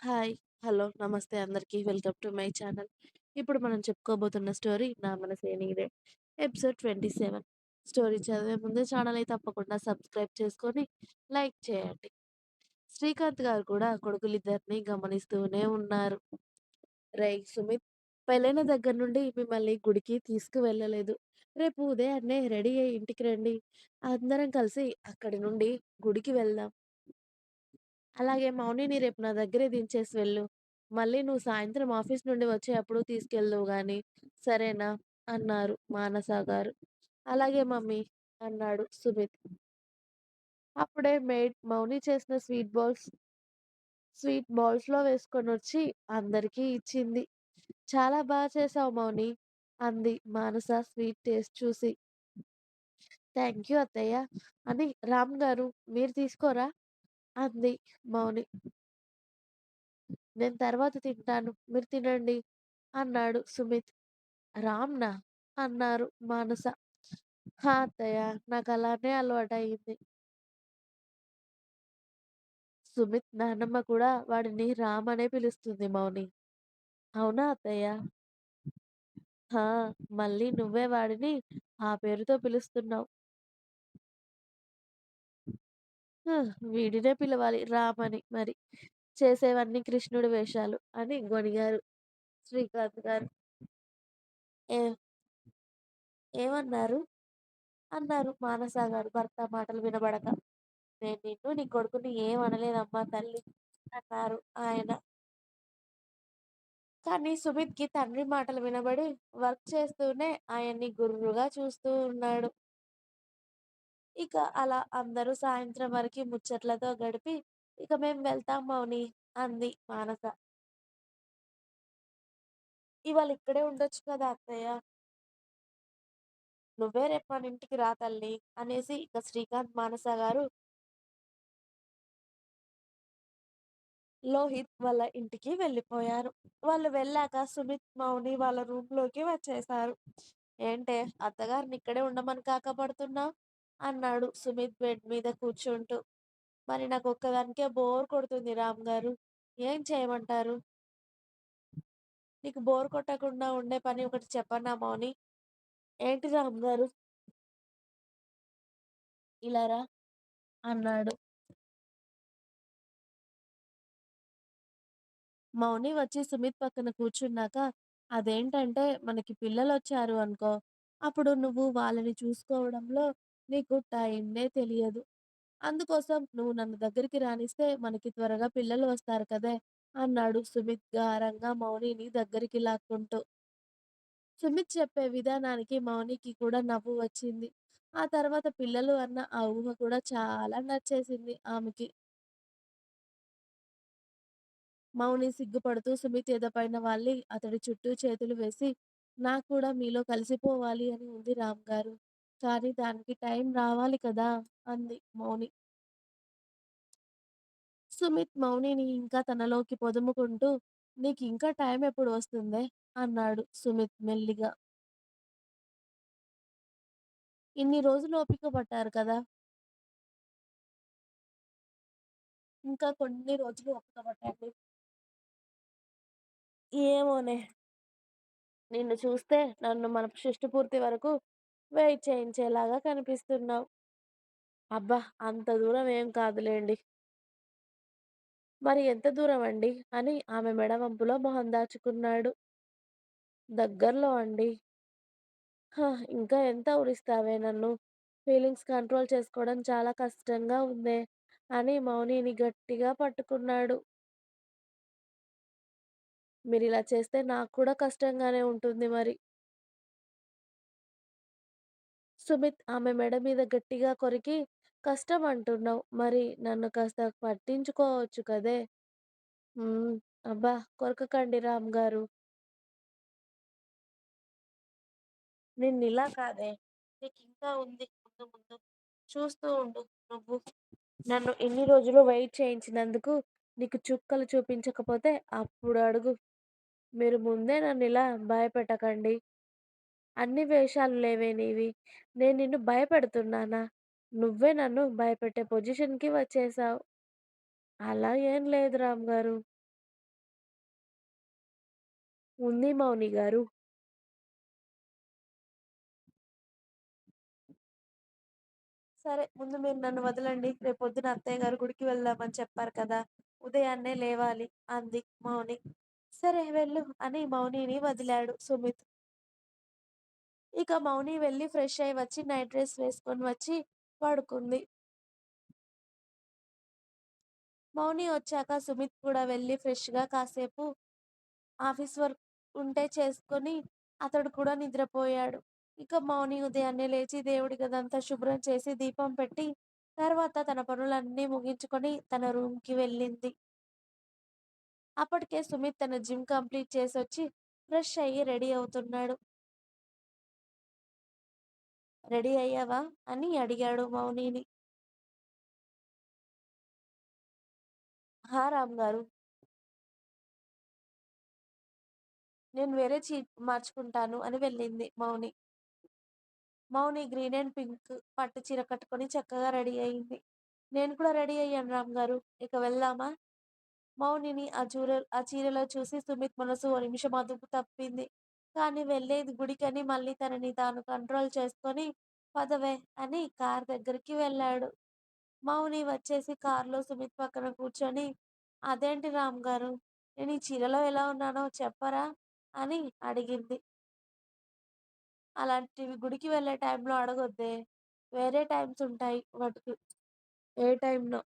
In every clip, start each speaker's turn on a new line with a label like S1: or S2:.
S1: Hi. Hello. నమస్తే అందరికి. Welcome to my channel. ఇప్పుడు మనం చెప్పుకోబోతున్న స్టోరీ 'నా మనసే నీదే' ఎపిసోడ్ 27 స్టోరీ చదివే ముందు ఛానల్‌ని తప్పకుండా సబ్స్క్రైబ్ చేసుకొని లైక్ చేయండి. శ్రీకాంత్ గారు కూడా కొడుకులిద్దరిని గమనిస్తూనే ఉన్నారు. రేయ్ సుమిత్! పెళ్ళైన దగ్గర నుండి మిమ్మల్ని గుడికి తీసుకువెళ్ళలేదు. రేపు ఉదయాన్నే రెడీ అయ్యి ఇంటికి రండి. అందరం కలిసి అక్కడి నుండి గుడికి వెళ్దాం. అలాగే మౌనిని రేపు నా దగ్గరే దించేసి వెళ్ళు. మళ్ళీ నువ్వు సాయంత్రం ఆఫీస్ నుండి వచ్చేటప్పుడు తీసుకెళ్దువు గాని సరేనా? అన్నారు మానస గారు. అలాగే మమ్మీ అన్నాడు సుమిత్. అప్పుడే మేడ్ మౌని చేసిన స్వీట్ బాల్స్ స్వీట్ బాల్స్లో వేసుకొని వచ్చి అందరికీ ఇచ్చింది. చాలా బాగా చేసావు మౌని అంది మానస స్వీట్ టేస్ట్ చూసి. థ్యాంక్ యూ అత్తయ్య అని రామ్ గారు మీరు తీసుకోరా? అంది మౌని. నేను తర్వాత తింటాను. మీరు తినండి అన్నాడు సుమిత్. రామ్‌నా? అన్నారు మానస. హా! అత్తయ్య నాకలానే అలవాటయింది. సుమిత్ నానమ్మ కూడా వాడిని రామ్ అనే పిలుస్తుంది మౌని. అవునా అత్తయ్య? హా! మళ్ళీ నువ్వే వాడిని ఆ పేరుతో పిలుస్తున్నావు. వీడినే పిలవాలి రామని అని మరి. చేసేవన్నీ కృష్ణుడి వేషాలు అని గొణిగారు శ్రీకాంత్ గారు. ఏ ఏమన్నారు? అన్నారు మానస గారు భర్త మాటలు వినబడక. నేను నిన్ను, నీ కొడుకుని ఏం అనలేదమ్మా తల్లి అన్నారు ఆయన. కానీ సుమిత్‌కి తండ్రి మాటలు వినబడి వర్క్ చేస్తూనే ఆయన్ని గుర్రుగా చూస్తూ ఉన్నాడు. ఇక అలా అందరూ సాయంత్రం వరకు ముచ్చట్లతో గడిపి, ఇక మేం వెళ్తాం మౌని అంది మానస. ఇవాళ ఇక్కడే ఉండొచ్చు కదా అత్తయ్య. నువ్వే రేపు మన ఇంటికి రా తల్లి అనేసి ఇక శ్రీకాంత్, మానస గారు లోహిత్ వాళ్ళ ఇంటికి వెళ్ళిపోయారు. వాళ్ళు వెళ్ళాక సుమిత్, మౌని వాళ్ళ రూమ్‌లోకి వచ్చేశారు. ఏంటే అత్తగారిని ఇక్కడే ఉండమని కాకపడుతున్నావు? అన్నాడు సుమిత్ బెడ్ మీద కూర్చుంటూ. మరి నాకు ఒక్కదానికే బోర్ కొడుతుంది రామ్ గారు. ఏం చేయమంటారు? నీకు బోర్ కొట్టకుండా ఉండే పని ఒకటి చెప్పన్నా మౌని? ఏంటి రామ్ గారు? ఇలారా అన్నాడు. మౌని వచ్చి సుమిత్ పక్కన కూర్చున్నాక, అదేంటంటే మనకి పిల్లలు వచ్చారు అనుకో, అప్పుడు నువ్వు వాళ్ళని చూసుకోవడంలో నీకు టైమే తెలియదు. అందుకోసం నువ్వు నన్ను దగ్గరికి రానిస్తే మనకి త్వరగా పిల్లలు వస్తారు కదే! అన్నాడు సుమిత్ గారంగా మౌనిని దగ్గరికి లాక్కుంటూ. సుమిత్ చెప్పే విధానానికి మౌనికి కూడా నవ్వు వచ్చింది. ఆ తర్వాత పిల్లలు అన్న ఆ ఊహ కూడా చాలా నచ్చేసింది ఆమెకి. మౌని సిగ్గుపడుతూ సుమిత్ ఎదపైన వాళ్ళి అతడి చుట్టూ చేతులు వేసి, నాకు కూడా మీలో కలిసిపోవాలి అని ఉంది రామ్ గారు కానీ దానికి టైం రావాలి కదా! అంది మౌని. సుమిత్ మౌనిని ఇంకా తనలోకి పొదుముకుంటూ, నీకింకా టైం ఎప్పుడు వస్తుందే? అన్నాడు సుమిత్ మెల్లిగా. ఇన్ని రోజులు ఓపిక పట్టారు కదా! ఇంకా కొన్ని రోజులు ఓపిక పట్టండి. ఏమోనే! నిన్ను చూస్తే నన్ను మన షష్టి పూర్తి వరకు వెయిట్ చేయించేలాగా కనిపిస్తున్నావు. అబ్బా! అంత దూరం ఏం కాదులెండి. మరి ఎంత దూరమండి? అని ఆమె మెడ వంపులో మొహం దాచుకున్నాడు. దగ్గరలో అండి. హ! ఇంకా ఎంత ఊరిస్తావే నన్ను? ఫీలింగ్స్ కంట్రోల్ చేసుకోవడం చాలా కష్టంగా ఉందే అని మౌనిని గట్టిగా పట్టుకున్నాడు. మీరిలా చేస్తే నాకు కూడా కష్టంగానే ఉంటుంది మరి. సుమిత్ ఆమె మెడ మీద గట్టిగా కొరికి, కష్టం అంటున్నావు. మరి నన్ను కాస్త పట్టించుకోవచ్చు కదే! అబ్బా! కొరకకండి రామ్ గారు. నిన్నిలా కాదే! నీకు ఇంకా ఉంది ముందు ముందు. చూస్తూ ఉండు నువ్వు. నన్ను ఇన్ని రోజులు వెయిట్ చేయించినందుకు నీకు చుక్కలు చూపించకపోతే అప్పుడు అడుగు. మీరు ముందే నన్ను ఇలా భయపెట్టకండి. అన్ని వేషాలు లేవే నీవి. నేను నిన్ను భయపెడుతున్నానా? నువ్వే నన్ను భయపెట్టే పొజిషన్‌కి వచ్చేసావు అలా ఏం లేదు రామ్ గారు. ఉంది మౌని గారు. సరే ముందు మీరు నన్ను వదలండి. రేపొద్దున అత్తయ్య గారు గుడికి వెళ్దామని చెప్పారు కదా! ఉదయాన్నే లేవాలి అంది మౌని. సరే వెళ్ళు అని మౌనిని వదిలాడు సుమిత్. ఇక మౌని వెళ్ళి ఫ్రెష్ అయి వచ్చి నైట్ డ్రెస్ వేసుకొని వచ్చి పడుకుంది. మౌని వచ్చాక సుమిత్ కూడా వెళ్ళి ఫ్రెష్‌గా కాసేపు ఆఫీస్ వర్క్ ఉంటే చేసుకొని అతడు కూడా నిద్రపోయాడు. ఇక మౌని ఉదయాన్నే లేచి దేవుడి గదంతా శుభ్రం చేసి దీపం పెట్టి, తర్వాత తన పనులన్నీ ముగించుకొని తన రూమ్‌కి వెళ్ళింది. అప్పటికే సుమిత్ తన జిమ్ కంప్లీట్ చేసి వచ్చి ఫ్రెష్ అయ్యి రెడీ అవుతున్నాడు. రెడీ అయ్యావా? అని అడిగాడు మౌనిని. హా! గారు నేను వేరే చీర మార్చుకుంటాను అని వెళ్ళింది Mouni. Mouni green and pink పట్టు చీర కట్టుకొని చక్కగా రెడీ అయింది. నేను కూడా రెడీ అయ్యాను రామ్ గారు ఇక వెళ్దామా? మౌనిని ఆ చూర ఆ చీరలో చూసి సుమిత్ మనసు ఓ నిమిషం అదుపు తప్పింది. కానీ వెళ్ళేది గుడికని మళ్ళీ తనని తాను కంట్రోల్ చేసుకొని పదవే అని కార్ దగ్గరికి వెళ్ళాడు. మౌని వచ్చేసి కారులో సుమిత్ పక్కన కూర్చొని అదేంటి రామ్ గారు నేను ఈ చీరలో ఎలా ఉన్నానో చెప్పరా? అని అడిగింది. అలాంటివి గుడికి వెళ్ళే టైంలో అడగొద్దే. వేరే టైమ్స్ ఉంటాయి వాటికి. ఏ టైంలో?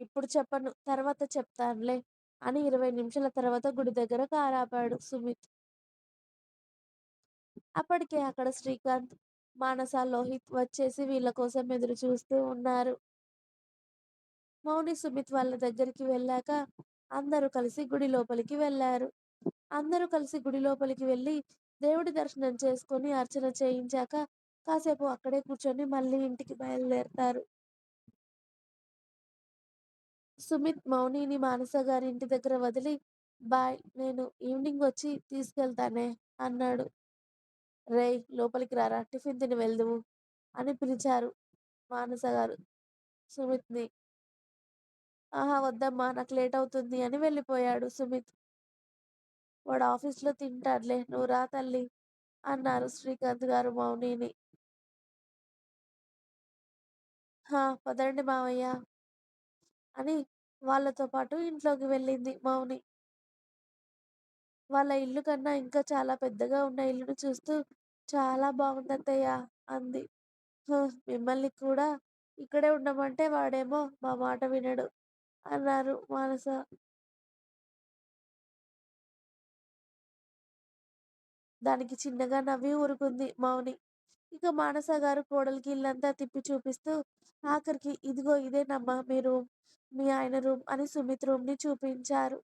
S1: ఇప్పుడు చెప్పను. తర్వాత చెప్తానులే అని 20 నిమిషాల తర్వాత గుడి దగ్గర కారాపాడు సుమిత్. అప్పటికే అక్కడ శ్రీకాంత్, మానస, లోహిత్ వచ్చేసి వీళ్ళ కోసం ఎదురు చూస్తూ ఉన్నారు. మౌని, సుమిత్ వాళ్ళ దగ్గరికి వెళ్ళాక అందరూ కలిసి గుడి లోపలికి వెళ్ళారు అందరూ కలిసి గుడి లోపలికి వెళ్ళి దేవుడి దర్శనం చేసుకొని అర్చన చేయించాక కాసేపు అక్కడే కూర్చొని మళ్ళీ ఇంటికి బయలుదేరతారు. సుమిత్ మౌనిని మానస గారి ఇంటి దగ్గర వదిలి బాయ్ నేను ఈవినింగ్ వచ్చి తీసుకెళ్తానే అన్నాడు. రేయ్ లోపలికి రారా టిఫిన్ తిని వెళ్దువు అని పిలిచారు మానస గారు సుమిత్‌ని. ఆహా! వద్దమ్మా నాకు లేట్ అవుతుంది అని వెళ్ళిపోయాడు సుమిత్. వాడు ఆఫీస్‌లో తింటాడులే నువ్వు రా తల్లి అన్నారు శ్రీకాంత్ గారు మౌనిని. హా! పదండి మావయ్య అని వాళ్ళతో పాటు ఇంట్లోకి వెళ్ళింది మౌని. వాళ్ళ ఇల్లు కన్నా ఇంకా చాలా పెద్దగా ఉన్న ఇల్లుని చూస్తూ చాలా బావుందత్తయ్య అంది. మిమ్మల్ని కూడా ఇక్కడే ఉండమంటే వాడేమో మా మాట వినడు అన్నారు మానస. దానికి చిన్నగా నవ్వి ఊరుకుంది మౌని. ఇక మానస గారు కోడలికి ఇల్లంతా తిప్పి చూపిస్తూ ఆఖరికి ఇదిగో ఇదేనమ్మా మీ రూమ్, మీ ఆయన రూమ్ అని సుమిత్ రూమ్‌ని చూపించారు.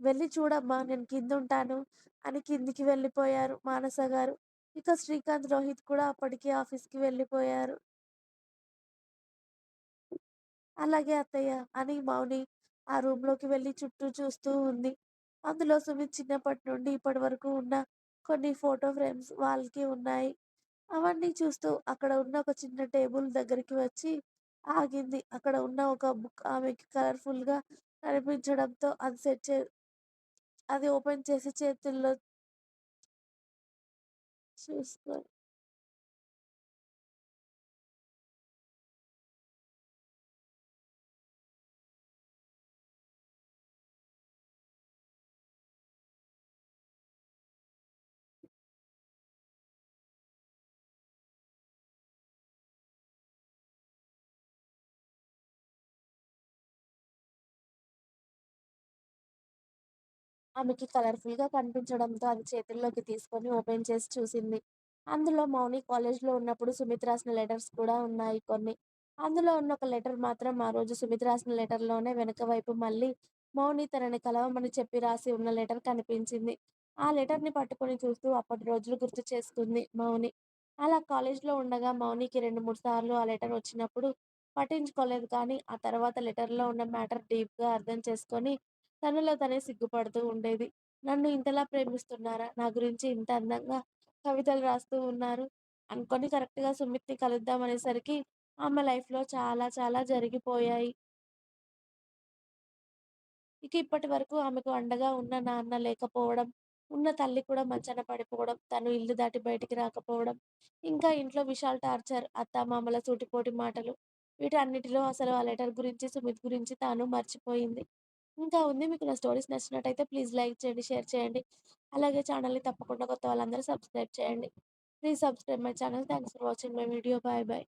S1: వెళ్ళి చూడమ్మా నేను కింద ఉంటాను అని కిందికి వెళ్ళిపోయారు మానస గారు. ఇక శ్రీకాంత్, రోహిత్ కూడా అప్పటికే ఆఫీస్‌కి వెళ్ళిపోయారు. అలాగే అత్తయ్య అని మౌని ఆ రూమ్‌లోకి వెళ్ళి చుట్టూ చూస్తూ ఉంది. అందులో సుమిత్ చిన్నప్పటి నుండి ఇప్పటి వరకు ఉన్న కొన్ని ఫోటో ఫ్రేమ్స్ వాళ్ళకి ఉన్నాయి. అవన్నీ చూస్తూ అక్కడ ఉన్న ఒక చిన్న టేబుల్ దగ్గరికి వచ్చి ఆగింది. అక్కడ ఉన్న ఒక బుక్ ఆమెకి కలర్‌ఫుల్‌గా కనిపించడంతో అది సెట్ చే అది ఓపెన్ చేసి చేతుల్లో చూసుకో ఆమెకి కలర్‌ఫుల్‌గా కనిపించడంతో అది చేతుల్లోకి తీసుకొని ఓపెన్ చేసి చూసింది. అందులో మౌని కాలేజ్‌లో ఉన్నప్పుడు సుమిత్ రాసిన లెటర్స్ కూడా ఉన్నాయి కొన్ని. అందులో ఉన్న ఒక లెటర్ మాత్రం ఆ రోజు సుమిత్ రాసిన లెటర్‌లోనే వెనక వైపు మళ్ళీ మౌని తనని కలవమని చెప్పి రాసి ఉన్న లెటర్ కనిపించింది. ఆ లెటర్‌ని పట్టుకొని చూస్తూ అప్పటి రోజులు గుర్తు చేసుకుంది మౌని. అలా కాలేజ్‌లో ఉండగా మౌనికి 2, 3 సార్లు ఆ లెటర్ వచ్చినప్పుడు పట్టించుకోలేదు కానీ ఆ తర్వాత లెటర్‌లో ఉన్న మ్యాటర్ డీప్‌గా అర్థం చేసుకొని తనలో తనే సిగ్గుపడుతూ ఉండేది. నన్ను ఇంతలా ప్రేమిస్తున్నారా? నా గురించి ఇంత అందంగా కవితలు రాస్తూ ఉన్నారు అనుకొని కరెక్ట్‌గా సుమిత్‌ని కలుద్దాం అనేసరికి ఆమె లైఫ్‌లో చాలా చాలా జరిగిపోయాయి. ఇక ఇప్పటి వరకు ఆమెకు అండగా ఉన్న నాన్న లేకపోవడం, ఉన్న తల్లి కూడా మంచన పడిపోవడం, తను ఇల్లు దాటి బయటికి రాకపోవడం, ఇంకా ఇంట్లో విశాల్ టార్చర్, అత్తామామల సూటిపోటి మాటలు, వీటన్నిటిలో అసలు ఆ లెటర్ గురించి, సుమిత్ గురించి తాను మర్చిపోయింది. ఇంకా ఉంది. మీకు నా స్టోరీస్ నచ్చినట్టయితే ప్లీజ్ లైక్ చేయండి, షేర్ చేయండి. అలాగే ఛానల్‌ని తప్పకుండా కొత్త వాళ్ళందరూ సబ్స్క్రైబ్ చేయండి. Please subscribe my channel. Thanks for watching my video. Bye bye.